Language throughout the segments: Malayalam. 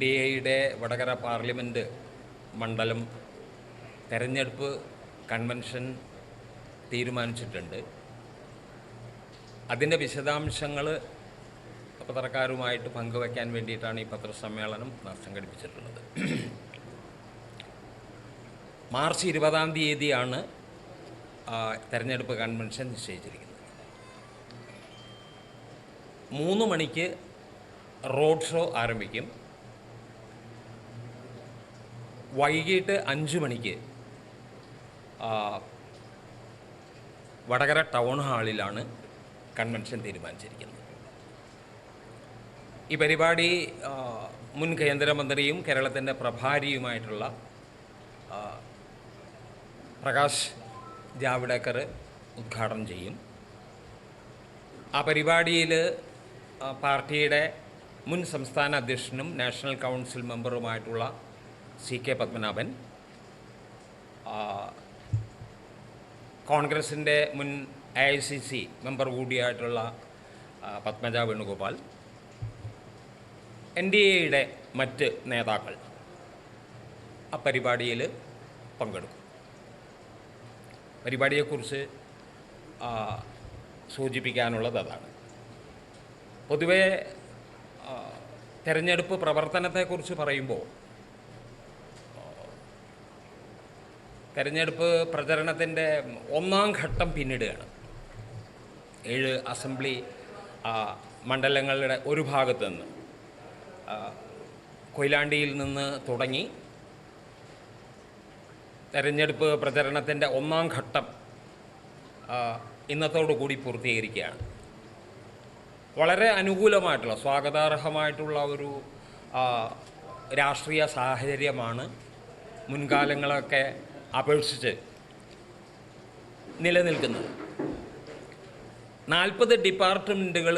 ഡി എയുടെ വടകര പാർലമെന്റ് മണ്ഡലം തെരഞ്ഞെടുപ്പ് കൺവെൻഷൻ തീരുമാനിച്ചിട്ടുണ്ട്. അതിന്റെ വിശദാംശങ്ങൾ പത്രക്കാരുമായിട്ട് പങ്കുവയ്ക്കാൻ വേണ്ടിയിട്ടാണ് ഈ പത്രസമ്മേളനം സംഘടിപ്പിച്ചിട്ടുള്ളത്. മാർച്ച് ഇരുപതാം തീയതിയാണ് തെരഞ്ഞെടുപ്പ് കൺവെൻഷൻ നിശ്ചയിച്ചിരിക്കുന്നത്. മൂന്ന് മണിക്ക് റോഡ് ഷോ ആരംഭിക്കും. വൈകിട്ട് അഞ്ച് മണിക്ക് വടകര ടൗൺ ഹാളിലാണ് കൺവെൻഷൻ തീരുമാനിച്ചിരിക്കുന്നത്. ഈ പരിപാടി മുൻ കേന്ദ്രമന്ത്രിയും കേരളത്തിന്റെ പ്രഭാരിയുമായിട്ടുള്ള പ്രകാശ് ജാവ്ഡേക്കർ ഉദ്ഘാടനം ചെയ്യും. ആ പരിപാടിയിൽ പാർട്ടിയുടെ മുൻ സംസ്ഥാന അധ്യക്ഷനും നാഷണൽ കൗൺസിൽ മെമ്പറുമായിട്ടുള്ള സി കെ പത്മനാഭൻ കോൺഗ്രസിന്റെ മുൻ A I C C member കൂടിയായിട്ടുള്ള Padmaja Venugopal N D എയുടെ മറ്റ് നേതാക്കൾ ആ പരിപാടിയിൽ പങ്കെടുക്കും. പരിപാടിയെക്കുറിച്ച് സൂചിപ്പിക്കാനുള്ളത് അതാണ്. പൊതുവേ തെരഞ്ഞെടുപ്പ് പ്രവർത്തനത്തെക്കുറിച്ച് പറയുമ്പോൾ തെരഞ്ഞെടുപ്പ് പ്രചരണത്തിന്റെ ഒന്നാം ഘട്ടം പിന്നിടുകയാണ്. ഏഴ് അസംബ്ലി മണ്ഡലങ്ങളുടെ ഒരു ഭാഗത്ത് നിന്ന്. കൊയിലാണ്ടിയിൽ നിന്ന് തുടങ്ങി തെരഞ്ഞെടുപ്പ് പ്രചരണത്തിന്റെ ഒന്നാം ഘട്ടം ഇന്നത്തോടുകൂടി ഇന്നത്തോടു കൂടി പൂർത്തീകരിക്കുകയാണ്. വളരെ അനുകൂലമായിട്ടുള്ള സ്വാഗതാർഹമായിട്ടുള്ള ഒരു രാഷ്ട്രീയ സാഹചര്യമാണ് മുൻകാലങ്ങളൊക്കെ അപേക്ഷിച്ച് നിലനിൽക്കുന്നത്. നാൽപ്പത് ഡിപ്പാർട്ട്മെന്റുകൾ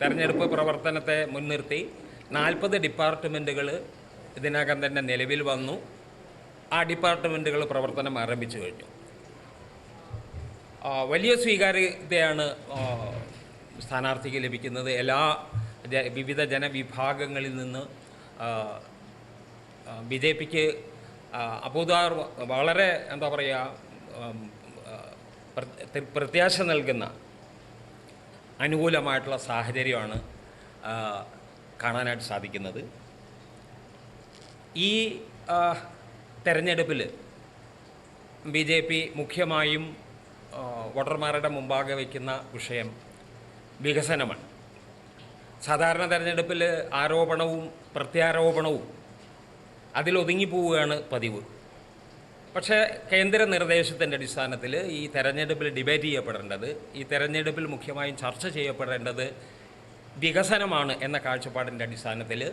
തെരഞ്ഞെടുപ്പ് പ്രവർത്തനത്തെ മുൻനിർത്തി നാൽപ്പത് ഡിപ്പാർട്ട്മെന്റുകൾ ഇതിനകം തന്നെ നിലവിൽ വന്നു. ആ ഡിപ്പാർട്ട്മെന്റുകൾ പ്രവർത്തനം ആരംഭിച്ചു കഴിഞ്ഞു. വലിയ സ്വീകാര്യതയാണ് സ്ഥാനാർത്ഥിക്ക് ലഭിക്കുന്നത്. എല്ലാ വിവിധ ജനവിഭാഗങ്ങളിൽ നിന്ന് ബി ജെ പിക്ക് അബോധാർ വളരെ എന്താ പറയുക പ്രത്യാശ നൽകുന്ന അനുകൂലമായിട്ടുള്ള സാഹചര്യമാണ് കാണാനായിട്ട് സാധിക്കുന്നത്. ഈ തെരഞ്ഞെടുപ്പിൽ ബി ജെ പി മുഖ്യമായും വോട്ടർമാരുടെ മുമ്പാകെ വയ്ക്കുന്ന വിഷയം വികസനമാണ്. സാധാരണ തെരഞ്ഞെടുപ്പിൽ ആരോപണവും പ്രത്യാരോപണവും അതിലൊതുങ്ങിപ്പോവുകയാണ് പതിവ്. പക്ഷേ കേന്ദ്ര നിർദ്ദേശത്തിന്റെ അടിസ്ഥാനത്തിൽ ഈ തെരഞ്ഞെടുപ്പിൽ ഡിബേറ്റ് ചെയ്യപ്പെടേണ്ടത് ഈ തെരഞ്ഞെടുപ്പിൽ മുഖ്യമായും ചർച്ച ചെയ്യപ്പെടേണ്ടത് വികസനമാണ് എന്ന കാഴ്ചപ്പാടിന്റെ അടിസ്ഥാനത്തിൽ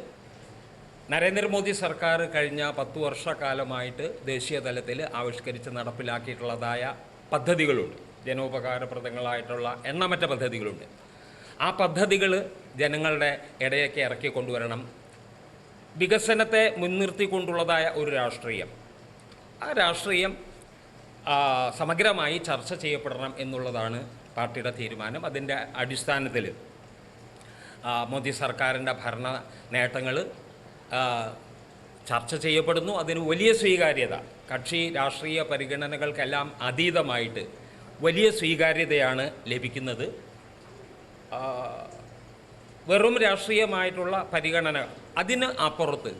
നരേന്ദ്രമോദി സർക്കാർ കഴിഞ്ഞ പത്തു വർഷക്കാലമായിട്ട് ദേശീയ തലത്തിൽ ആവിഷ്കരിച്ച് നടപ്പിലാക്കിയിട്ടുള്ളതായ പദ്ധതികളുണ്ട്. ജനോപകാരപ്രദങ്ങളായിട്ടുള്ള എണ്ണമറ്റ പദ്ധതികളുണ്ട്. ആ പദ്ധതികൾ ജനങ്ങളുടെ ഇടയൊക്കെ ഇറക്കി കൊണ്ടുവരണം വികസനത്തെ മുൻനിർത്തിക്കൊണ്ടുള്ളതായ ഒരു രാഷ്ട്രീയം. ആ രാഷ്ട്രീയം സമഗ്രമായി ചർച്ച ചെയ്യപ്പെടണം എന്നുള്ളതാണ് പാർട്ടിയുടെ തീരുമാനം. അതിന്റെ അടിസ്ഥാനത്തിൽ മോദി സർക്കാരിന്റെ ഭരണ നേട്ടങ്ങൾ ചർച്ച ചെയ്യപ്പെടുന്നു. അതിന് വലിയ സ്വീകാര്യത കക്ഷി രാഷ്ട്രീയ പരിഗണനകൾക്കെല്ലാം അതീതമായിട്ട് വലിയ സ്വീകാര്യതയാണ് ലഭിക്കുന്നത്. വെറും രാഷ്ട്രീയമായിട്ടുള്ള പരിഗണന അതിന് അപ്പുറത്ത്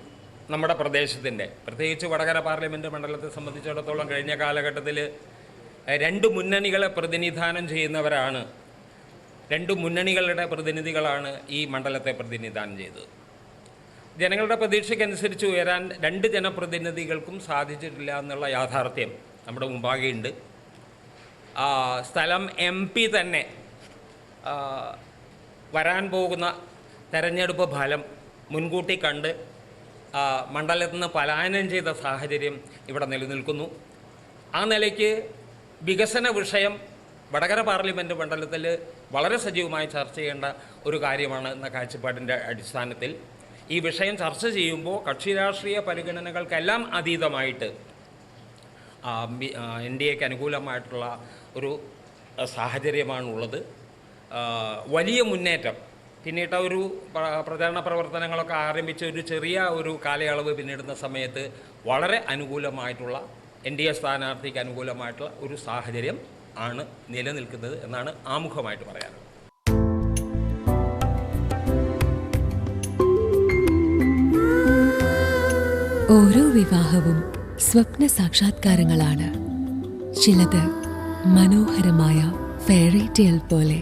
നമ്മുടെ പ്രദേശത്തിന്റെ പ്രത്യേകിച്ച് വടകര പാർലമെന്റ് മണ്ഡലത്തെ സംബന്ധിച്ചിടത്തോളം കഴിഞ്ഞ കാലഘട്ടത്തിൽ രണ്ട് മുന്നണികളെ പ്രതിനിധാനം ചെയ്യുന്നവരാണ് രണ്ട് മുന്നണികളുടെ പ്രതിനിധികളാണ് ഈ മണ്ഡലത്തെ പ്രതിനിധാനം ചെയ്തത്. ജനങ്ങളുടെ പ്രതീക്ഷയ്ക്കനുസരിച്ച് ഉയരാൻ രണ്ട് ജനപ്രതിനിധികൾക്കും സാധിച്ചിട്ടില്ല എന്നുള്ള യാഥാർത്ഥ്യം നമ്മുടെ മുമ്പാകെയുണ്ട്. സ്ഥലം എം പി തന്നെ വരാൻ പോകുന്ന തെരഞ്ഞെടുപ്പ് ഫലം മുൻകൂട്ടി കണ്ട് മണ്ഡലത്തിൽ നിന്ന് പലായനം ചെയ്ത സാഹചര്യം ഇവിടെ നിലനിൽക്കുന്നു. ആ നിലയ്ക്ക് വികസന വിഷയം വടകര പാർലമെന്റ് മണ്ഡലത്തിൽ വളരെ സജീവമായി ചർച്ച ചെയ്യേണ്ട ഒരു കാര്യമാണ് എന്ന കാഴ്ചപ്പാടിന്റെ അടിസ്ഥാനത്തിൽ. ഈ വിഷയം ചർച്ച ചെയ്യുമ്പോൾ കക്ഷി രാഷ്ട്രീയ പരിഗണനകൾക്കെല്ലാം അതീതമായിട്ട് എൻ ഡി എക്ക് അനുകൂലമായിട്ടുള്ള ഒരു സാഹചര്യമാണുള്ളത്. വലിയ മുന്നേറ്റം പിന്നീട് ഒരു പ്രചരണ പ്രവർത്തനങ്ങളൊക്കെ ആരംഭിച്ച ഒരു ചെറിയ ഒരു കാലയളവ് പിന്നിടുന്ന സമയത്ത് വളരെ അനുകൂലമായിട്ടുള്ള എൻ ഡി എ സ്ഥാനാർത്ഥിക്ക് അനുകൂലമായിട്ടുള്ള ഒരു സാഹചര്യം ആണ് നിലനിൽക്കുന്നത് എന്നാണ് ആമുഖമായിട്ട് പറയാനുള്ളത്. ഓരോ വിവാഹവും സ്വപ്ന സാക്ഷാത്കാരങ്ങളാണ്. ചിലത് മനോഹരമായ ഫെയറി ടെയിൽ പോലെ.